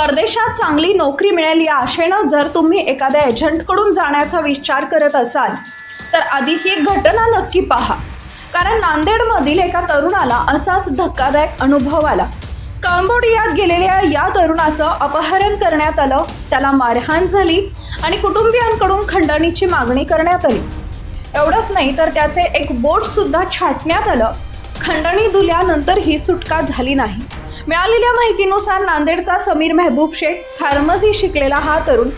परदेशात चांगली नोकरी मिळेल या आशेनं जर तुम्ही एखाद्या एजंटकडून जाण्याचा विचार करत असाल तर आधी ही घटना नक्की पहा. कारण नांदेडमधील एका तरुणाला असाच धक्कादायक अनुभव आला. कंबोडियात गेलेल्या या तरुणाचं अपहरण करण्यात आलं त्याला मारहाण झाली आणि कुटुंबियांकडून खंडणीची मागणी करण्यात आली. एवढंच नाही तर त्याचे एक बोट सुद्धा छाटण्यात आलं. खंडणी दिल्यानंतर ही सुटका झाली नाही. मिळालेल्या माहितीनुसार नांदेडचा समीर मेहबूब शेख फार्मसी शिकलेला हा तरुण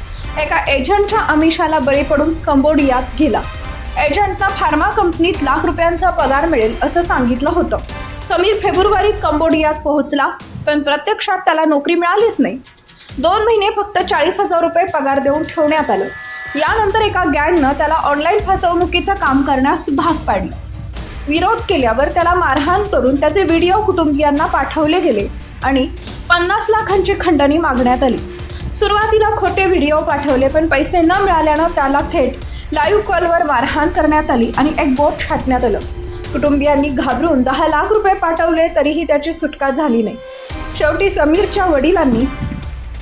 एका एजंटच्या आमिषाला बळी पडून कंबोडियात गेला. एजंटला फार्मा कंपनीत लाख रुपयांचा पगार मिळेल असं सांगितलं होतं. समीर फेब्रुवारीत कंबोडियात पोहोचला पण प्रत्यक्षात त्याला नोकरी मिळालीच नाही. दोन महिने फक्त चाळीस हजार रुपये पगार देऊन ठेवण्यात आलं. यानंतर एका गँगनं त्याला ऑनलाईन फसवणुकीचं काम करण्यास भाग पाडलं. विरोध केल्यावर त्याला मारहाण करून त्याचे व्हिडिओ कुटुंबियांना पाठवले गेले आणि पन्नास लाखांची खंडणी मागण्यात आली. सुरुवातीला खोटे व्हिडिओ पाठवले पण पैसे न मिळाल्यानं त्याला थेट लाईव्ह कॉलवर मारहाण करण्यात आली आणि एक बोट छाटण्यात आलं. कुटुंबियांनी घाबरून दहा लाख रुपये पाठवले तरीही त्याची सुटका झाली नाही. शेवटी समीरच्या वडिलांनी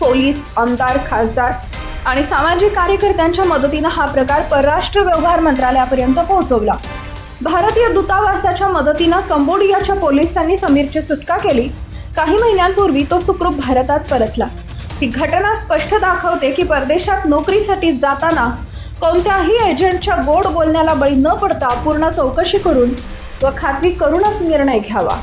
पोलीस आमदार खासदार आणि सामाजिक कार्यकर्त्यांच्या मदतीनं हा प्रकार परराष्ट्र व्यवहार मंत्रालयापर्यंत पोहोचवला. भारतीय दूतावासाच्या मदतीनं कंबोडियाच्या पोलिसांनी समीरची सुटका केली. काही महिन्यांपूर्वी तो सुखरूप भारतात परतला. ही घटना स्पष्ट दाखवते की परदेशात नोकरीसाठी जाताना कोणत्याही एजंटच्या गोड बोलण्याला बळी न पडता पूर्ण चौकशी करून व खात्री करूनच निर्णय घ्यावा.